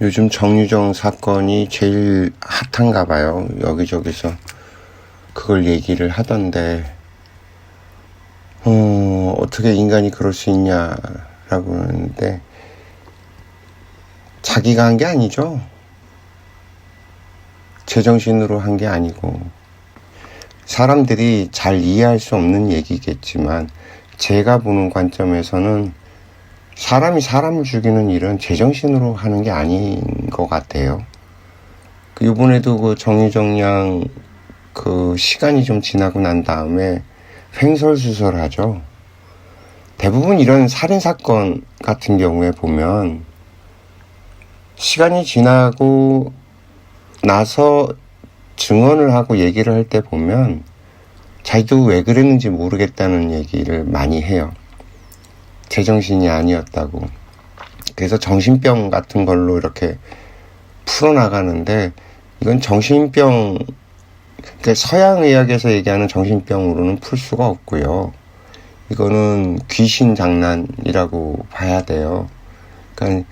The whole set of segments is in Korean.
요즘 정유정 사건이 제일 핫한가 봐요. 여기저기서 그걸 얘기를 하던데, 어, 어떻게 인간이 그럴 수 있냐라고 하는데, 자기가 한 게 아니죠. 제정신으로 한 게 아니고, 사람들이 잘 이해할 수 없는 얘기겠지만, 제가 보는 관점에서는 사람이 사람을 죽이는 일은 제정신으로 하는 게 아닌 것 같아요. 그 이번에도 그 정유정양 그 시간이 좀 지나고 난 다음에 횡설수설하죠. 대부분 이런 살인 사건 같은 경우에 보면 시간이 지나고 나서 증언을 하고 얘기를 할 때 보면 자기도 왜 그랬는지 모르겠다는 얘기를 많이 해요. 제정신이 아니었다고. 그래서 정신병 같은 걸로 이렇게 풀어나가는데 이건 정신병, 그러니까 서양 의학에서 얘기하는 정신병으로는 풀 수가 없고요. 이거는 귀신 장난이라고 봐야 돼요. 그러니까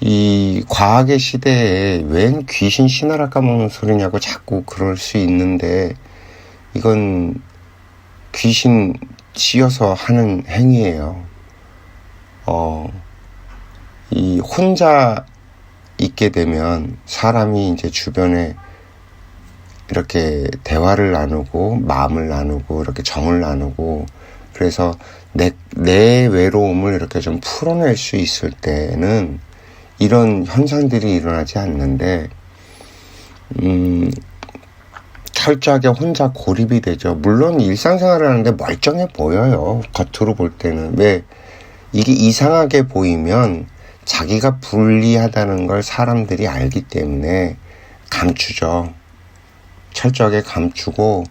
이 과학의 시대에 웬 귀신 신하라 까먹는 소리냐고 자꾸 그럴 수 있는데 이건 귀신 지어서 하는 행위예요. 어, 이 혼자 있게 되면 사람이 이제 주변에 이렇게 대화를 나누고 마음을 나누고 이렇게 정을 나누고 그래서 내, 내 외로움을 이렇게 좀 풀어낼 수 있을 때는 이런 현상들이 일어나지 않는데, 음, 철저하게 혼자 고립이 되죠. 물론 일상생활을 하는데 멀쩡해 보여요. 겉으로 볼 때는. 왜? 이게 이상하게 보이면 자기가 불리하다는 걸 사람들이 알기 때문에 감추죠. 철저하게 감추고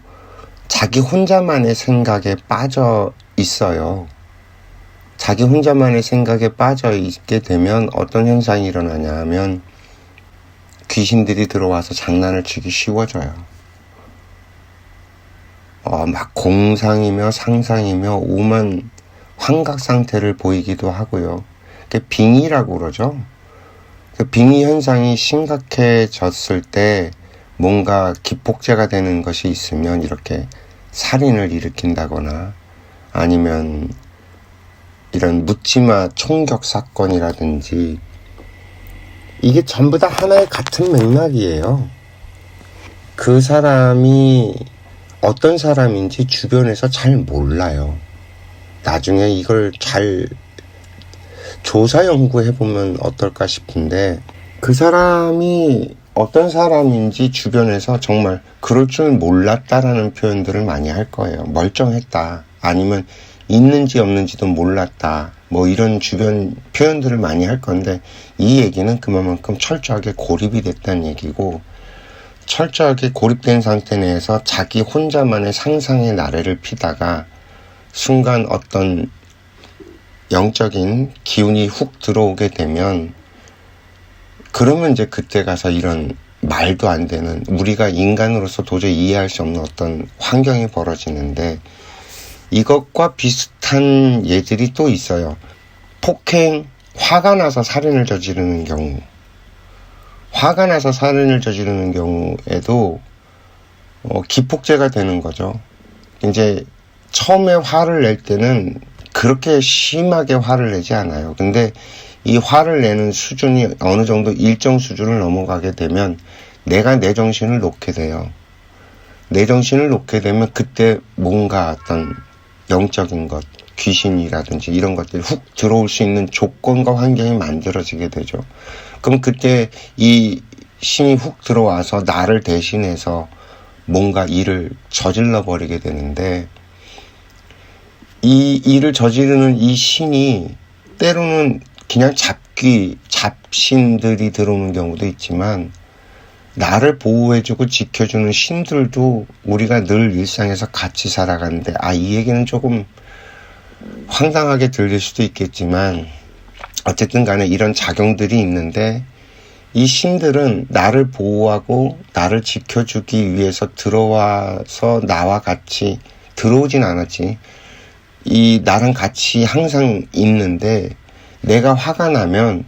자기 혼자만의 생각에 빠져 있어요. 자기 혼자만의 생각에 빠져 있게 되면 어떤 현상이 일어나냐 하면 귀신들이 들어와서 장난을 치기 쉬워져요. 어, 막 공상이며 상상이며 오만 환각 상태를 보이기도 하고요. 그 빙의라고 그러죠. 그 빙의 현상이 심각해졌을 때 뭔가 기폭제가 되는 것이 있으면 이렇게 살인을 일으킨다거나 아니면 이런 묻지마 총격 사건이라든지 이게 전부 다 하나의 같은 맥락이에요. 그 사람이 어떤 사람인지 주변에서 잘 몰라요. 나중에 이걸 잘 조사 연구해 보면 어떨까 싶은데 그 사람이 어떤 사람인지 주변에서 정말 그럴 줄 몰랐다라는 표현들을 많이 할 거예요. 멀쩡했다. 아니면 있는지 없는지도 몰랐다. 뭐 이런 주변 표현들을 많이 할 건데 이 얘기는 그만큼 철저하게 고립이 됐다는 얘기고 철저하게 고립된 상태 내에서 자기 혼자만의 상상의 나래를 피다가 순간 어떤 영적인 기운이 훅 들어오게 되면 그러면 이제 그때 가서 이런 말도 안 되는 우리가 인간으로서 도저히 이해할 수 없는 어떤 환경이 벌어지는데 이것과 비슷한 예들이 또 있어요. 폭행, 화가 나서 살인을 저지르는 경우. 화가 나서 살인을 저지르는 경우에도 어, 기폭제가 되는 거죠. 이제 처음에 화를 낼 때는 그렇게 심하게 화를 내지 않아요. 근데 이 화를 내는 수준이 어느 정도 일정 수준을 넘어가게 되면 내가 내 정신을 놓게 돼요. 내 정신을 놓게 되면 그때 뭔가 어떤 영적인 것, 귀신이라든지 이런 것들이 훅 들어올 수 있는 조건과 환경이 만들어지게 되죠. 그럼 그때 이 신이 훅 들어와서 나를 대신해서 뭔가 일을 저질러 버리게 되는데 이 일을 저지르는 이 신이 때로는 그냥 잡귀, 잡신들이 들어오는 경우도 있지만 나를 보호해주고 지켜주는 신들도 우리가 늘 일상에서 같이 살아가는데 아, 이 얘기는 조금 황당하게 들릴 수도 있겠지만 어쨌든 간에 이런 작용들이 있는데 이 신들은 나를 보호하고 나를 지켜주기 위해서 들어와서 나와 같이 들어오진 않았지. 이 나랑 같이 항상 있는데 내가 화가 나면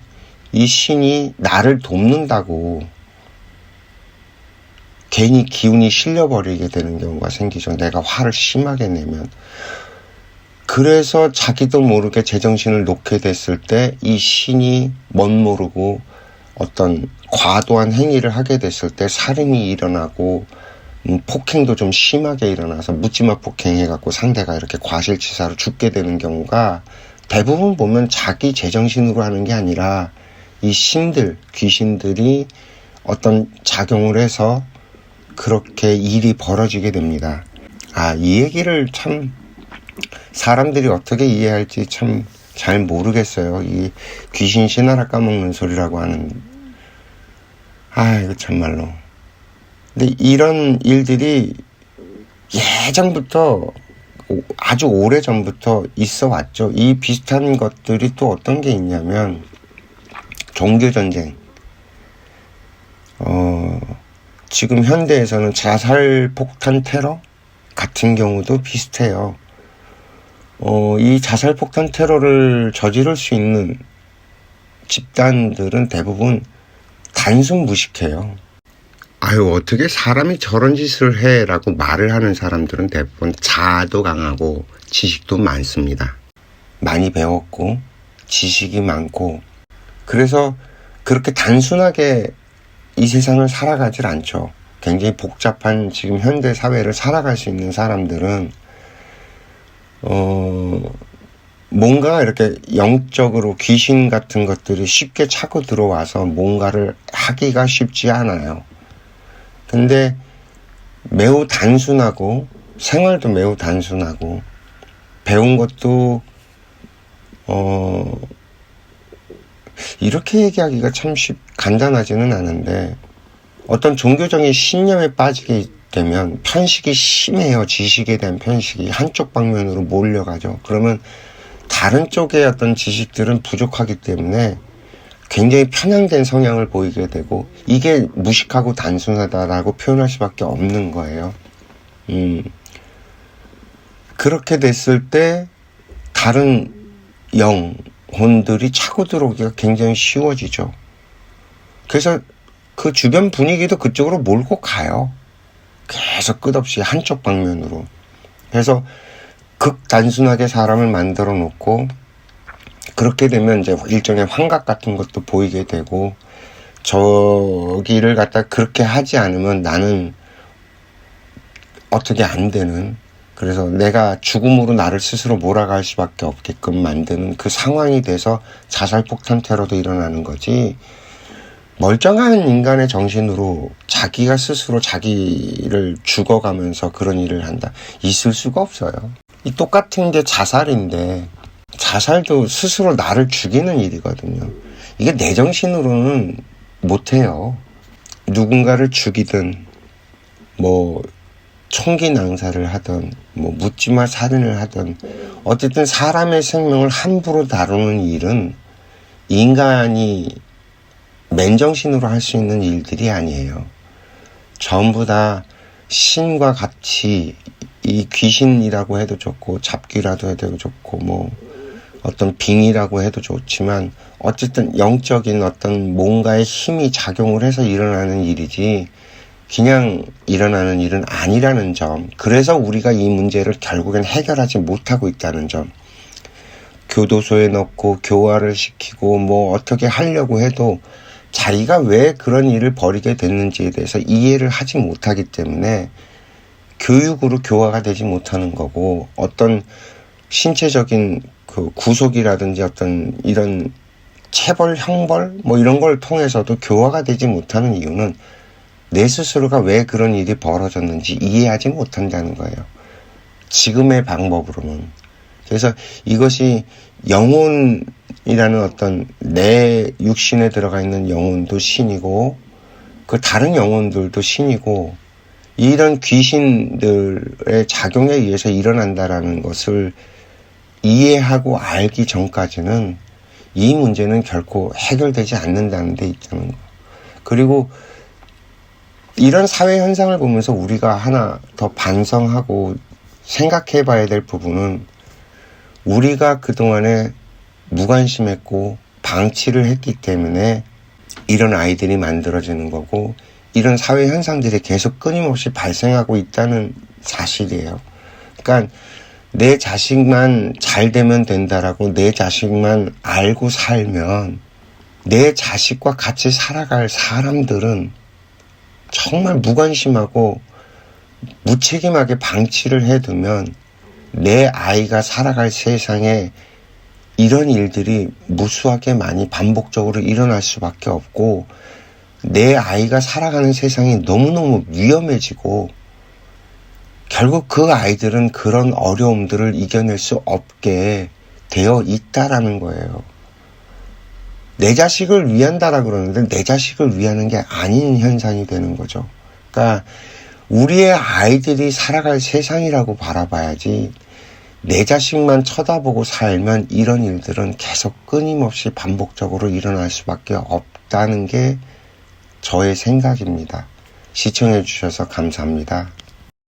이 신이 나를 돕는다고 괜히 기운이 실려버리게 되는 경우가 생기죠. 내가 화를 심하게 내면. 그래서 자기도 모르게 제정신을 놓게 됐을 때 이 신이 멋 모르고 어떤 과도한 행위를 하게 됐을 때 살인이 일어나고 음, 폭행도 좀 심하게 일어나서 묻지마 폭행해갖고 상대가 이렇게 과실치사로 죽게 되는 경우가 대부분 보면 자기 제정신으로 하는 게 아니라 이 신들, 귀신들이 어떤 작용을 해서 그렇게 일이 벌어지게 됩니다. 아, 이 얘기를 참 사람들이 어떻게 이해할지 참 잘 모르겠어요. 이 귀신 신하라 까먹는 소리라고 하는. 아, 이거 참말로. 근데 이런 일들이 예전부터 아주 오래 전부터 있어 왔죠. 이 비슷한 것들이 또 어떤 게 있냐면 종교 전쟁. 어, 지금 현대에서는 자살 폭탄 테러 같은 경우도 비슷해요. 어, 이 자살 폭탄 테러를 저지를 수 있는 집단들은 대부분 단순 무식해요. 아유, 어떻게 사람이 저런 짓을 해? 라고 말을 하는 사람들은 대부분 자아도 강하고 지식도 많습니다. 많이 배웠고, 지식이 많고, 그래서 그렇게 단순하게 이 세상을 살아가질 않죠. 굉장히 복잡한 지금 현대 사회를 살아갈 수 있는 사람들은 어 뭔가 이렇게 영적으로 귀신 같은 것들이 쉽게 차고 들어와서 뭔가를 하기가 쉽지 않아요. 근데 매우 단순하고 생활도 매우 단순하고 배운 것도 어 이렇게 얘기하기가 참 쉽, 간단하지는 않은데 어떤 종교적인 신념에 빠지게 되면 편식이 심해요. 지식에 대한 편식이 한쪽 방면으로 몰려가죠. 그러면 다른 쪽의 어떤 지식들은 부족하기 때문에 굉장히 편향된 성향을 보이게 되고 이게 무식하고 단순하다라고 표현할 수밖에 없는 거예요. 음. 그렇게 됐을 때 다른 영혼들이 차고 들어오기가 굉장히 쉬워지죠. 그래서 그 주변 분위기도 그쪽으로 몰고 가요. 계속 끝없이 한쪽 방면으로. 그래서 극단순하게 사람을 만들어 놓고 그렇게 되면 이제 일종의 환각 같은 것도 보이게 되고 저기를 갖다 그렇게 하지 않으면 나는 어떻게 안 되는 그래서 내가 죽음으로 나를 스스로 몰아갈 수밖에 없게끔 만드는 그 상황이 돼서 자살 폭탄 테러도 일어나는 거지. 멀쩡한 인간의 정신으로 자기가 스스로 자기를 죽어가면서 그런 일을 한다. 있을 수가 없어요. 이 똑같은 게 자살인데 자살도 스스로 나를 죽이는 일이거든요. 이게 내 정신으로는 못해요. 누군가를 죽이든, 뭐, 총기 낭사를 하든, 뭐, 묻지마 살인을 하든, 어쨌든 사람의 생명을 함부로 다루는 일은 인간이 맨정신으로 할 수 있는 일들이 아니에요. 전부 다 신과 같이 이 귀신이라고 해도 좋고, 잡귀라도 해도 좋고, 뭐, 어떤 빙이라고 해도 좋지만 어쨌든 영적인 어떤 뭔가의 힘이 작용을 해서 일어나는 일이지 그냥 일어나는 일은 아니라는 점. 그래서 우리가 이 문제를 결국엔 해결하지 못하고 있다는 점. 교도소에 넣고 교화를 시키고 뭐 어떻게 하려고 해도 자기가 왜 그런 일을 벌이게 됐는지에 대해서 이해를 하지 못하기 때문에 교육으로 교화가 되지 못하는 거고 어떤 신체적인 그 구속이라든지 어떤 이런 체벌, 형벌 뭐 이런 걸 통해서도 교화가 되지 못하는 이유는 내 스스로가 왜 그런 일이 벌어졌는지 이해하지 못한다는 거예요. 지금의 방법으로는. 그래서 이것이 영혼이라는 어떤 내 육신에 들어가 있는 영혼도 신이고 그 다른 영혼들도 신이고 이런 귀신들의 작용에 의해서 일어난다라는 것을 이해하고 알기 전까지는 이 문제는 결코 해결되지 않는다는 데 있다는 거. 그리고 이런 사회 현상을 보면서 우리가 하나 더 반성하고 생각해 봐야 될 부분은 우리가 그동안에 무관심했고 방치를 했기 때문에 이런 아이들이 만들어지는 거고 이런 사회 현상들이 계속 끊임없이 발생하고 있다는 사실이에요. 그러니까 내 자식만 잘 되면 된다라고 내 자식만 알고 살면 내 자식과 같이 살아갈 사람들은 정말 무관심하고 무책임하게 방치를 해두면 내 아이가 살아갈 세상에 이런 일들이 무수하게 많이 반복적으로 일어날 수밖에 없고 내 아이가 살아가는 세상이 너무너무 위험해지고 결국 그 아이들은 그런 어려움들을 이겨낼 수 없게 되어 있다라는 거예요. 내 자식을 위한다라 그러는데 내 자식을 위하는 게 아닌 현상이 되는 거죠. 그러니까 우리의 아이들이 살아갈 세상이라고 바라봐야지 내 자식만 쳐다보고 살면 이런 일들은 계속 끊임없이 반복적으로 일어날 수밖에 없다는 게 저의 생각입니다. 시청해 주셔서 감사합니다.